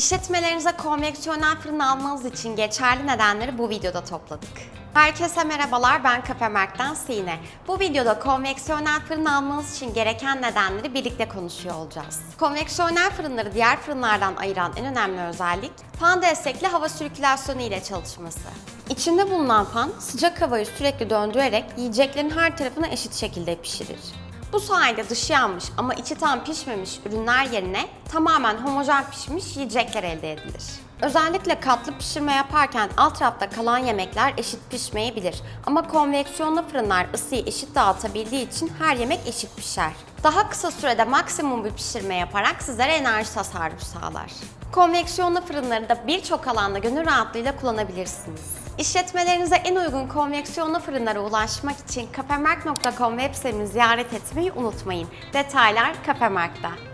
İşletmelerinize konveksiyonel fırın almanız için geçerli nedenleri bu videoda topladık. Herkese merhabalar, ben Kafemerk'ten Sine. Bu videoda konveksiyonel fırın almanız için gereken nedenleri birlikte konuşuyor olacağız. Konveksiyonel fırınları diğer fırınlardan ayıran en önemli özellik, fan destekli hava sirkülasyonu ile çalışması. İçinde bulunan fan, sıcak havayı sürekli döndürerek yiyeceklerin her tarafını eşit şekilde pişirir. Bu sayede dışı yanmış ama içi tam pişmemiş ürünler yerine tamamen homojen pişmiş yiyecekler elde edilir. Özellikle katlı pişirme yaparken alt tarafta kalan yemekler eşit pişmeyebilir. Ama konveksiyonlu fırınlar ısıyı eşit dağıtabildiği için her yemek eşit pişer. Daha kısa sürede maksimum bir pişirme yaparak sizlere enerji tasarrufu sağlar. Konveksiyonlu fırınları da birçok alanda gönül rahatlığıyla kullanabilirsiniz. İşletmelerinize en uygun konveksiyonlu fırınlara ulaşmak için kafemerk.com web sitemizi ziyaret etmeyi unutmayın. Detaylar Kafemerk'ta.